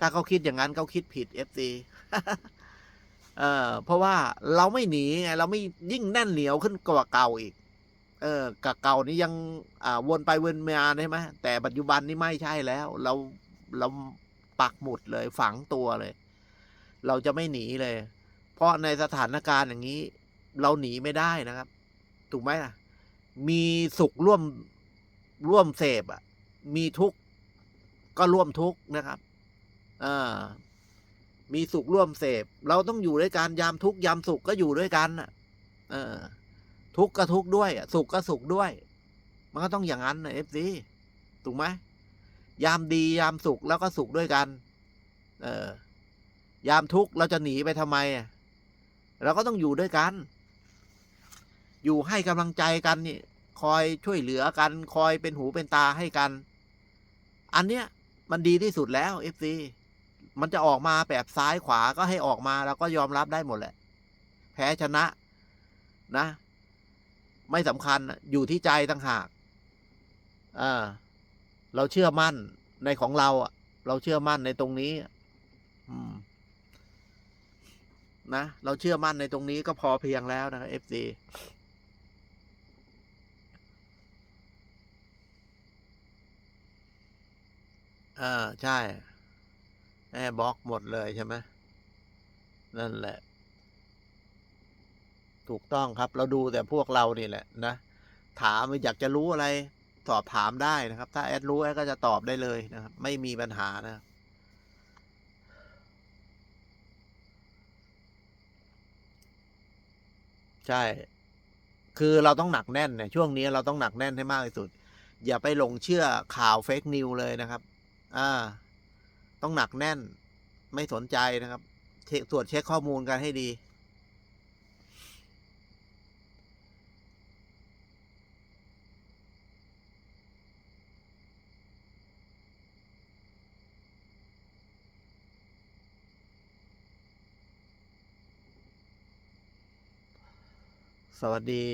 ถ้าเขาคิดอย่างนั้นเขาคิดผิดเอฟซีเออเพราะว่าเราไม่หนีไงเราไม่ยิ่งแน่นเหนียวขึ้นกว่าเก่าอีก เออกับเก่านี่ยังอ่าวนไปวนมาใช่ไหมแต่ปัจจุบันนี่ไม่ใช่แล้ว เราเราปักหมุดเลยฝังตัวเลย เราจะไม่หนีเลย เพราะในสถานการณ์อย่างนี้ เราหนีไม่ได้นะครับ ถูกไหมล่ะ มีสุขร่วมร่วมเสพอะ มีทุกข์ก็ร่วมทุกข์นะครับ อ่า มีสุขร่วมเสพ เราต้องอยู่ด้วยกันยามทุกยามสุขก็อยู่ด้วยกันอะเออ ทุกก็ทุกด้วยสุขก็สุขด้วย มันก็ต้องอย่างนั้นนะเอฟซีถูกไหมยามดียามสุขแล้วก็สุขด้วยกัน เออ ยามทุกข์เราจะหนีไปทำไมอะเราก็ต้องอยู่ด้วยกัน อยู่ให้กำลังใจกันนี่คอยช่วยเหลือกัน คอยเป็นหูเป็นตาให้กัน อันเนี้ยมันดีที่สุดแล้วเอฟซี มันจะออกมาแบบซ้ายขวาก็ให้ออกมาเราก็ยอมรับได้หมดแหละ แพ้ชนะนะ ไม่สำคัญอยู่ที่ใจต่างหากอ่าเราเชื่อมั่นในของเราเราเชื่อมั่นในตรงนี้นะเราเชื่อมั่นในตรงนี้ก็พอเพียงแล้วนะครับ FC อ่าใช่ แอร์บล็อกหมดเลยใช่ไหมนั่นแหละ ถูกต้องครับ เราดูแต่พวกเรานี่แหละนะ ถามอยากจะรู้อะไร สอบถามได้นะครับ ถ้าแอดรู้แอดก็จะตอบได้เลยนะครับ ไม่มีปัญหานะครับใช่ คือเราต้องหนักแน่นเนี่ยช่วงนี้เราต้องหนักแน่นให้มากที่สุด อย่าไปหลงเชื่อข่าวเฟกนิวเลยนะครับ อ่า ต้องหนักแน่นไม่สนใจนะครับตรวจเช็คข้อมูลกันให้ดี สวัสดี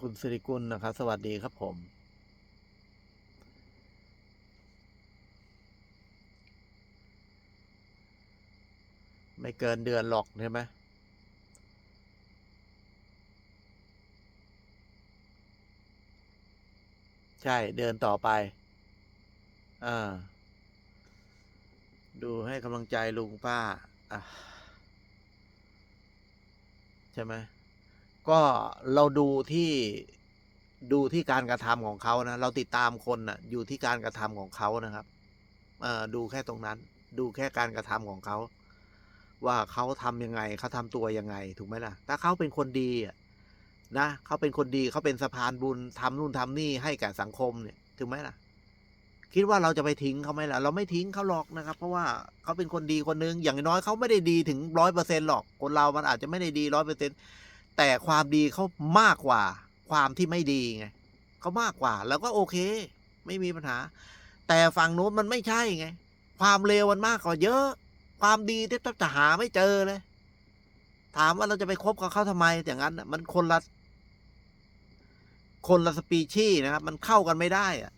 คุณสิริกุลนะครับ สวัสดีครับผม ไม่เกินเดือนหรอกใช่ไหมใช่เดินต่อไป อ่า ดูให้กำลังใจลุงป้า อะ ใช่ไหม ก็เราดูที่ดูที่การกระทำของเขานะ เราติดตามคนนะ่ะ อยู่ที่การกระทำของเขานะครับ เอ่อ ดูแค่ตรงนั้น ดูแค่การกระทำของเขา ว่าเขาทำยังไงเขาทำตัวยังไงถูกไหมล่ะ ถ้าเขาเป็นคนดีนะเขาเป็นคนดีเขาเป็นสะพานบุญทำนู่นทำนี่ให้แก่สังคมเนี่ยถูกไหมล่ะ คิดว่าเราจะไปทิ้งเขาไหมล่ะ เราไม่ทิ้งเขาหรอกนะครับ เพราะว่าเขาเป็นคนดีคนนึงอย่างน้อยเขาไม่ได้ดีถึงร้อยเปอร์เซ็นต์หรอกคนเรามันอาจจะไม่ได้ดีร้อยเปอร์เซ็นต์แต่ความดีเขามากกว่าความที่ไม่ดีไงเขามากกว่า แล้วก็โอเค ไม่มีปัญหา แต่ฝั่งโน้นมันไม่ใช่ไง ความเลวมันมากกว่าเยอะ ความดีที่จะหาไม่เจอเลย ถามว่าเราจะไปคบกับเขาทำไมอย่างนั้นมันคนละคนละสปีชีส์นะครับ มันเข้ากันไม่ได้อะ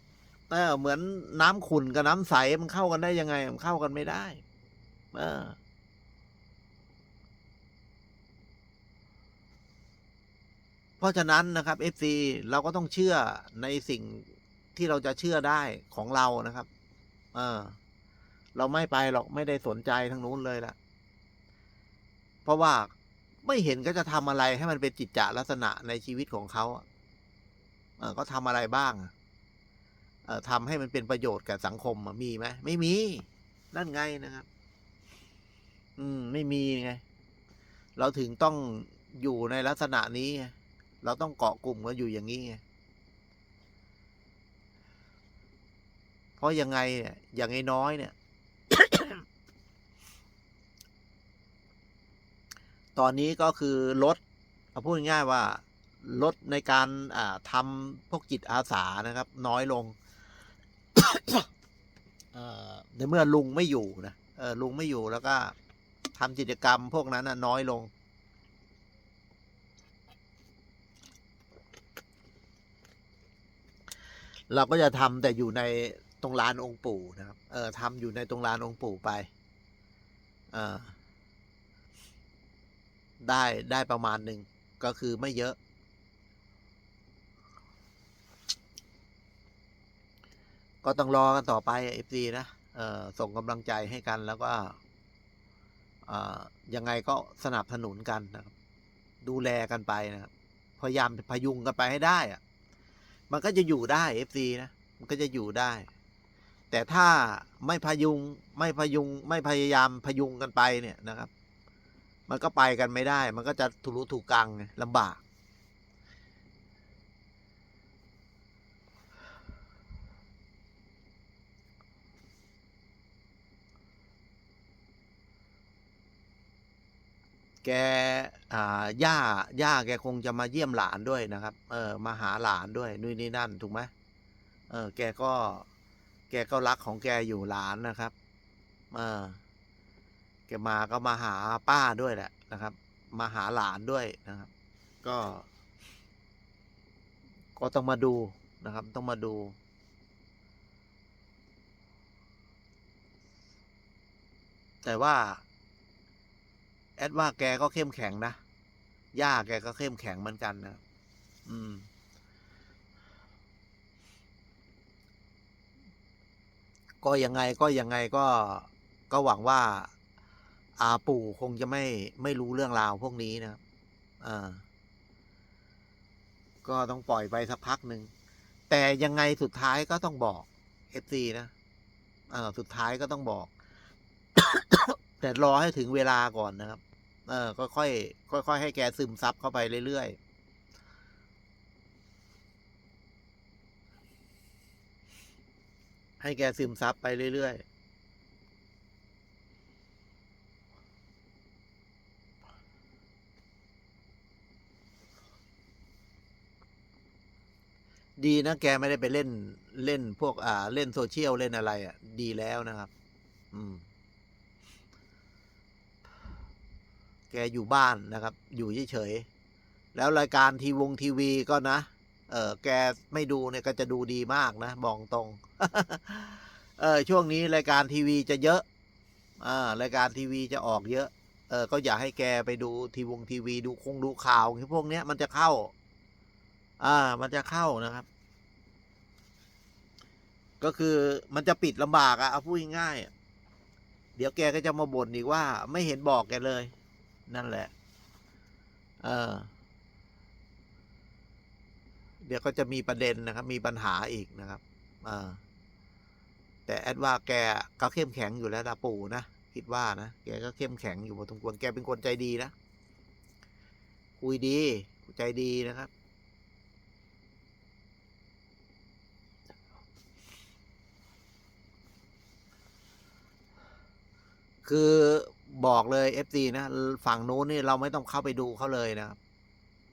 เออเหมือนน้ำขุ่นกับน้ำใสมันเข้ากันได้ยังไง มันเข้ากันไม่ได้ เออเพราะฉะนั้นนะครับ FC เราก็ต้องเชื่อในสิ่งที่เราจะเชื่อได้ของเรานะครับ เออ เราไม่ไปหรอกไม่ได้สนใจทางนู้นเลยล่ะ เพราะว่าไม่เห็นก็จะทำอะไรให้มันเป็นจิตจะลักษณะในชีวิตของเขาเออก็ทำอะไรบ้างเออทำให้มันเป็นประโยชน์กับสังคมมีไหมไม่มี นั่นไงนะครับ อืม ไม่มีไง เราถึงต้องอยู่ในลักษณะนี้ เราต้องเกาะกลุ่มกันอยู่อย่างนี้ไงเพราะยังไงเนี่ยอย่างไอ้น้อยเนี่ย ตอนนี้ก็คือลดเอาพูดง่ายๆว่าลดในการทำพวกจิตอาสานะครับ น้อยลงในเมื่อลุงไม่อยู่นะลุงไม่อยู่แล้วก็ทำกิจกรรมพวกนั้นนะน้อยลง เราก็จะทำแต่อยู่ในตรงลานองค์ปู่นะครับเออทำอยู่ในตรงลานองค์ปู่ไป เออ ได้ได้ประมาณหนึ่งก็คือไม่เยอะ ก็ต้องรอกันต่อไปเอฟซีนะส่งกำลังใจให้กันแล้วก็ยังไงก็สนับสนุนกันนะครับ ดูแลกันไปนะครับ พยายามพยุงกันไปให้ได้อะมันก็จะอยู่ได้เอฟซีนะ มันก็จะอยู่ได้ แต่ถ้าไม่พยุงไม่พยุงไม่พยายามพยุงกันไปเนี่ยนะครับ มันก็ไปกันไม่ได้ มันก็จะทุรุถูกกังไงลำบาก แกอ่าย่า ย่า แกคงจะมาเยี่ยมหลานด้วยนะครับ เออ มาหาหลานด้วยนู่นนี่นั่น ถูกไหมเออ แกก็ แกก็รักของแกอยู่หลานนะครับ เออ กมาก็มาหาป้าด้วยแหละนะครับ มาหาหลานด้วยนะครับ ก็ ก็ต้องมาดูนะครับ ต้องมาดูแต่ว่า แอดว่าแกก็เข้มแข็งนะ ย่าแกก็เข้มแข็งเหมือนกันนะ อืม ก็ยังไงก็ยังไงก็ก็หวังว่า อาปู่คงจะไม่ไม่รู้เรื่องราวพวกนี้นะครับอ่าก็ต้องปล่อยไปสักพักหนึ่ง แต่ยังไงสุดท้ายก็ต้องบอกเอฟซีนะเออสุดท้ายก็ต้องบอก แต่รอให้ถึงเวลาก่อนนะครับ เออค่อยค่อยค่อยให้แกซึมซับเข้าไปเรื่อยๆ ให้แกซึมซับไปเรื่อยๆ ดีนะแกไม่ได้ไปเล่นเล่นพวกอ่า เล่นโซเชียลเล่นอะไรอะ ดีแล้วนะครับ อืม แกอยู่บ้านนะครับ อยู่เฉยๆแล้วรายการทีวงทีวีก็นะเออแกไม่ดูเนี่ยก็จะดูดีมากนะบอกตรง เออช่วงนี้รายการทีวีจะเยอะ อ่ารายการทีวีจะออกเยอะ เออก็อยากให้แกไปดูทีวงทีวีดูคงดูข่าวพวกเนี้ยมันจะเข้า อ่า มันจะเข้านะครับ ก็คือมันจะปิดลำบากอะเอาพูดง่ายๆเดี๋ยวแกก็จะมาบ่นอีกว่าไม่เห็นบอกแกเลย นั่นแหละ เออ เดี๋ยวก็จะมีประเด็นนะครับ มีปัญหาอีกนะครับเออแต่แอดว่าแกก็เข้มแข็งอยู่แล้วละปู่นะคิดว่านะแกก็เข้มแข็งอยู่พอสมควรแกเป็นคนใจดีนะคุยดีใจดีนะครับ คือบอกเลย FC นะฝั่งนู้นนี่เราไม่ต้องเข้าไปดูเขาเลยนะครับ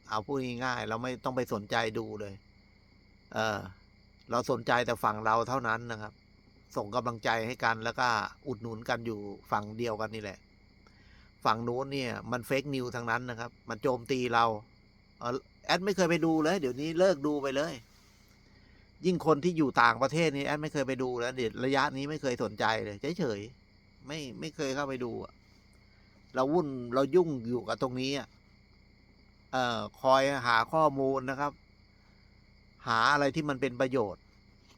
เอาพูดง่ายๆเราไม่ต้องไปสนใจดูเลย เออ เราสนใจแต่ฝั่งเราเท่านั้นนะครับ ส่งกำลังใจให้กันแล้วก็อุดหนุนกันอยู่ฝั่งเดียวกันนี่แหละ ฝั่งนู้นเนี่ย มันเฟกนิวทางนั้นนะครับ มันโจมตีเราเออแอดไม่เคยไปดูเลย เดี๋ยวนี้เลิกดูไปเลย ยิ่งคนที่อยู่ต่างประเทศนี่แอดไม่เคยไปดูแล้วเดี๋ยวระยะนี้ไม่เคยสนใจเลยเฉยๆ ไม่ไม่เคยเข้าไปดูอะเราวุ่นเรายุ่งอยู่กับตรงนี้อะเอ่อคอยหาข้อมูลนะครับ หาอะไรที่มันเป็นประโยชน์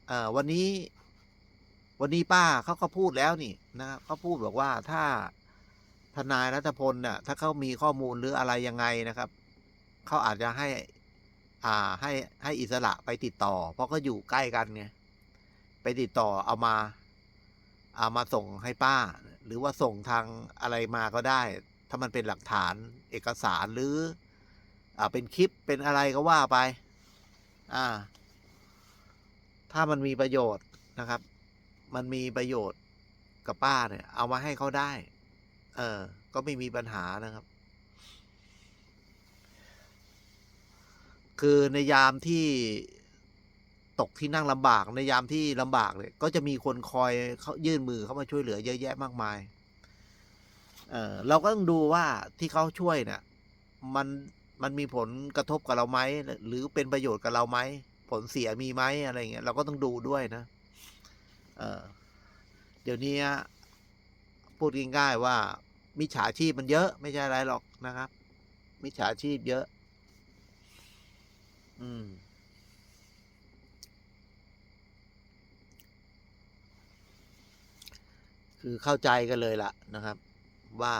เอ่อวันนี้ วันนี้ป้าเขาก็พูดแล้วนี่นะครับเขาพูดบอกว่าถ้าทนายรัฐพลเนี่ยถ้าเขามีข้อมูลหรืออะไรยังไงนะครับเขาอาจจะให้ อ่าให้ให้อิสระไปติดต่อ เพราะก็อยู่ใกล้กันไงไปติดต่อเอามา เอามาส่งให้ป้า หรือว่าส่งทางอะไรมาก็ได้ ถ้ามันเป็นหลักฐานเอกสารหรืออ่าเป็นคลิปเป็นอะไรก็ว่าไป อ่า ถ้ามันมีประโยชน์นะครับ มันมีประโยชน์กับป้าเนี่ย เอามาให้เขาได้ เออ ก็ไม่มีปัญหานะครับ คือในยามที่ ตกที่นั่งลำบากในยามที่ลำบากเลยก็จะมีคนคอยเขายื่นมือเข้ามาช่วยเหลือเยอะแยะมากมาย เออเราก็ต้องดูว่าที่เขาช่วยเนี่ยมันมันมีผลกระทบกับเราไหมหรือเป็นประโยชน์กับเราไหมผลเสียมีไหมอะไรเงี้ยเราก็ต้องดูด้วยนะ เออเดี๋ยวนี้พูดง่ายๆว่ามิจฉาชีพมันเยอะไม่ใช่อะไรหรอกนะครับมิจฉาชีพเยอะ อืม คือเข้าใจกันเลยล่ะนะครับ ว่า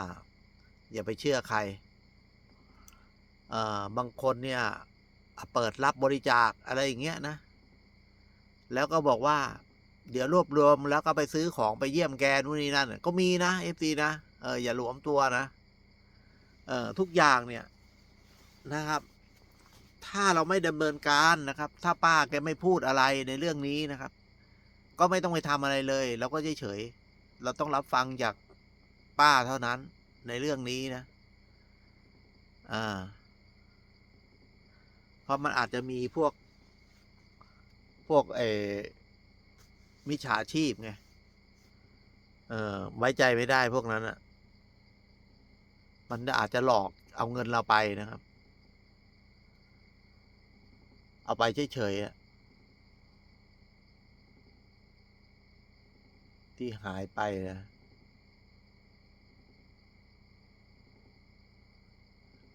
อย่าไปเชื่อใครเอ่อบางคนเนี่ยเปิดรับบริจาคอะไรอย่างเงี้ยนะ แล้วก็บอกว่า เดี๋ยวรวบรวมแล้วก็ไปซื้อของไปเยี่ยมแกนู่นนี่นั่นก็มีนะเอฟซีนะเอออย่าหลวมตัวนะเออทุกอย่างเนี่ยนะครับ ถ้าเราไม่ดำเนินการนะครับ ถ้าป้าแกไม่พูดอะไรในเรื่องนี้นะครับ ก็ไม่ต้องไปทำอะไรเลย เราก็เฉยๆ เราต้องรับฟังจากป้าเท่านั้นในเรื่องนี้นะอ่าเพราะมันอาจจะมีพวก พวกเอมิจฉาชีพไงเออไว้ใจไม่ได้พวกนั้นอะ มันอาจจะหลอกเอาเงินเราไปนะครับ เอาไปเฉยๆอะ ที่หายไปนะ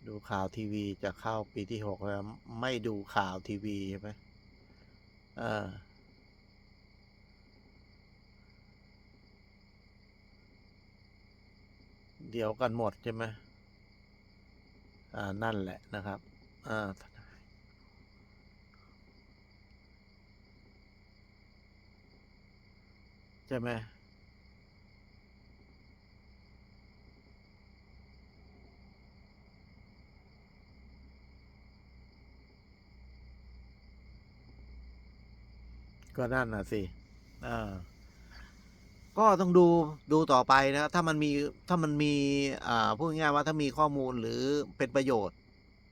ดูข่าวทีวีจะเข้าปีที่หกแล้ว ไม่ดูข่าวทีวีใช่ไหมเออเดียวกันหมดใช่ไหมอ่า นั่นแหละนะครับ อ่า ใช่ไหมก็นั่นน่ะสิอ่าก็ต้องดูดูต่อไปนะ ถ้ามันมีถ้ามันมีอ่าพูดง่ายๆว่าถ้ามีข้อมูลหรือเป็นประโยชน์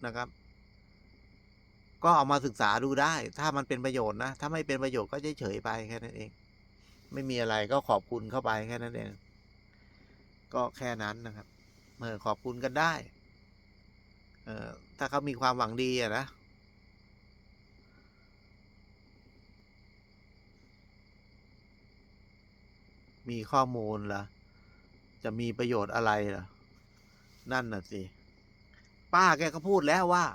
นะครับ ก็เอามาศึกษาดูได้ ถ้ามันเป็นประโยชน์นะ ถ้าไม่เป็นประโยชน์ก็เฉยๆไปแค่นั้นเอง ไม่มีอะไรก็ขอบคุณเข้าไปแค่นั้นเอง ก็แค่นั้นนะครับเออขอบคุณกันได้ เออถ้าเขามีความหวังดีอะนะมีข้อมูลล่ะ จะมีประโยชน์อะไรล่ะ นั่นน่ะสิ ป้าแกก็พูดแล้วว่า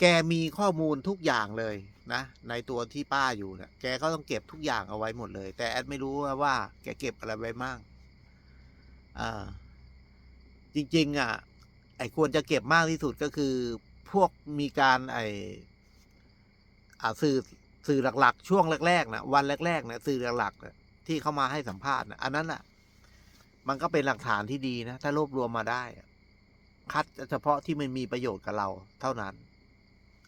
แกมีข้อมูลทุกอย่างเลย นะในตัวที่ป้าอยู่เนะี่ยแกก็ต้องเก็บทุกอย่างเอาไว้หมดเลย แต่แอดไม่รู้ว่า แกเก็บอะไรไว้มั่งอ่าจริง ๆ อะ ไอควรจะเก็บมากที่สุดก็คือ พวกมีการไออ่าสื่อสื่อหลัก ๆ ช่วงแรกๆนะวันแรกๆนะสื่อหลักๆนะที่เข้ามาให้สัมภาษณ์นะอันนั้นแหละมันก็เป็นหลักฐานที่ดีนะ ถ้ารวบรวมมาได้ คัดเฉพาะที่มันมีประโยชน์กับเราเท่านั้น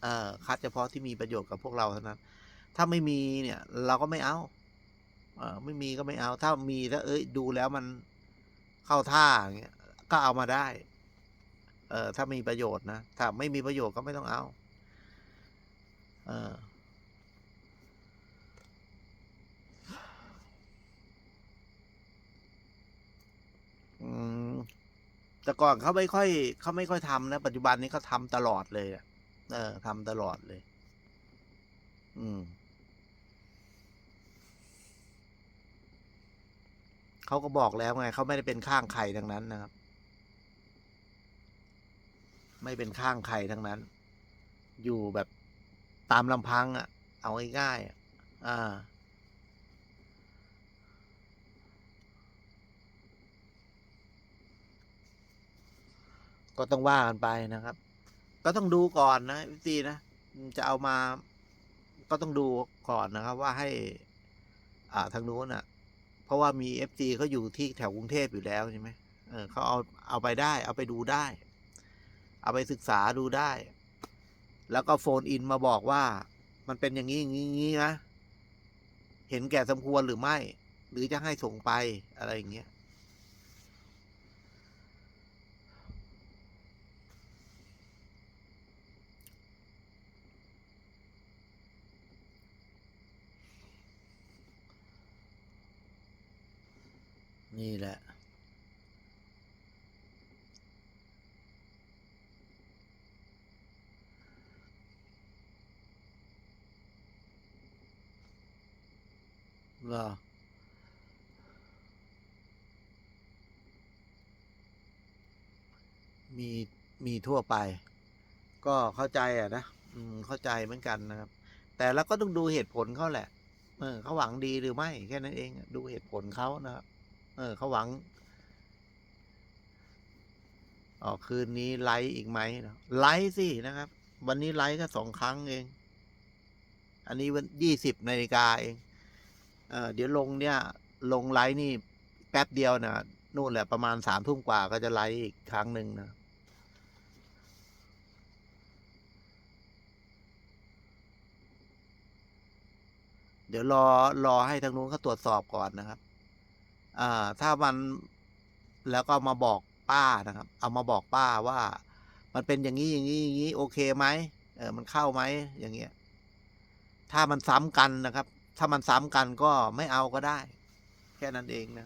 เออคัดเฉพาะที่มีประโยชน์กับพวกเราเท่านั้น ถ้าไม่มีเนี่ย เราก็ไม่เอาเออไม่มีก็ไม่เอา ถ้ามีถ้าเอ้ยดูแล้วมันเข้าท่าอย่างเงี้ยก็เอามาได้ เออถ้ามีประโยชน์นะถ้าไม่มีประโยชน์ก็ไม่ต้องเอา เอออืมแต่ก่อนเขาไม่ค่อยเขาไม่ค่อยทำนะ ปัจจุบันนี้เขาทำตลอดเลยอะ เออทำตลอดเลย อืมเขาก็บอกแล้วไงเขาไม่ได้เป็นข้างใครทั้งนั้นนะครับ ไม่เป็นข้างใครทั้งนั้น อยู่แบบตามลำพังอะ่ะ เอาง่ายๆอะอ่าก็ต้องว่ากันไปนะครับ ก็ต้องดูก่อนนะพี่ตีนะจะเอามาก็ต้องดูก่อนนะครับ ว่าให้ อ่าทางนู้นอะ เพราะว่ามีเอฟซีเขาอยู่ที่แถวกรุงเทพอยู่แล้วใช่ไหมเออเขาเอาเอาไปได้ เอาไปดูได้ เอาไปศึกษาดูได้ แล้วก็โฟนอินมาบอกว่า มันเป็นอย่างนี้อย่างนี้อย่างนี้นะเห็นแก่สมควรหรือไม่ หรือจะให้ส่งไปอะไรอย่างเงี้ย นี่แหละ vào มี มีทั่วไป ก็เข้าใจอะนะ อืม เข้าใจเหมือนกันนะครับ แต่เราก็ต้องดูเหตุผลเขาแหละ เออเขาหวังดีหรือไม่ แค่นั้นเอง ดูเหตุผลเขานะครับ เออเขาหวังอ๋อคืนนี้ไลฟ์อีกไหมไลฟ์สินะครับ วันนี้ไลฟ์ก็สองครั้งเอง อันนี้วันยี่สิบนาฬิกาเอง เออเดี๋ยวลงเนี่ย ลงไลฟ์นี่ แป๊บเดียวนะนู่นแหละประมาณสามทุ่มกว่าก็จะไลฟ์อีกครั้งหนึ่งนะเดี๋ยวรอรอให้ทางนู้นเขาตรวจสอบก่อนนะครับ อ่าถ้ามันแล้วก็มาบอกป้านะครับ เอามาบอกป้าว่า มันเป็นอย่างนี้อย่างนี้อย่างนี้โอเคไหมเออมันเข้าไหมอย่างเงี้ย ถ้ามันซ้ำกันนะครับ ถ้ามันซ้ำกันก็ไม่เอาก็ได้ แค่นั้นเองนะ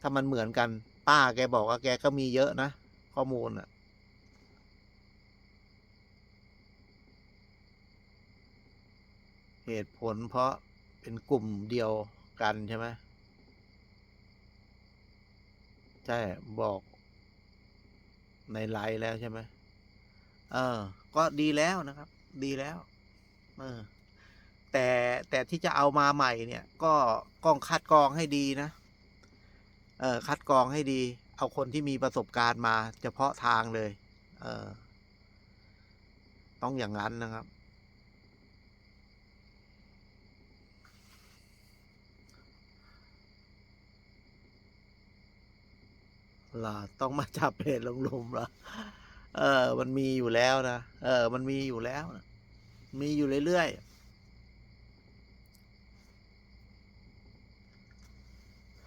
ถ้ามันเหมือนกัน ป้าแกบอกว่าแกก็มีเยอะนะข้อมูลอะเหตุผลเพราะเป็นกลุ่มเดียวกันใช่ไหมใช่บอกในไลน์แล้วใช่ไหมเออ ก็ดีแล้วนะครับ ดีแล้ว เออ แต่แต่ที่จะเอามาใหม่เนี่ย ก็ต้องคัดกรองให้ดีนะ เออ คัดกรองให้ดี เอาคนที่มีประสบการณ์มา เฉพาะทางเลย เออ ต้องอย่างนั้นนะครับ ล่ะต้องมาจับเพจลงหลุมเรอเออ มันมีอยู่แล้วนะ เออ มันมีอยู่แล้วนะมีอยู่เรื่อย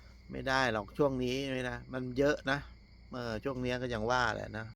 ๆ ไม่ได้หรอกช่วงนี้นะ มันเยอะนะ เออ ช่วงนี้ก็ยังว่าแหละนะ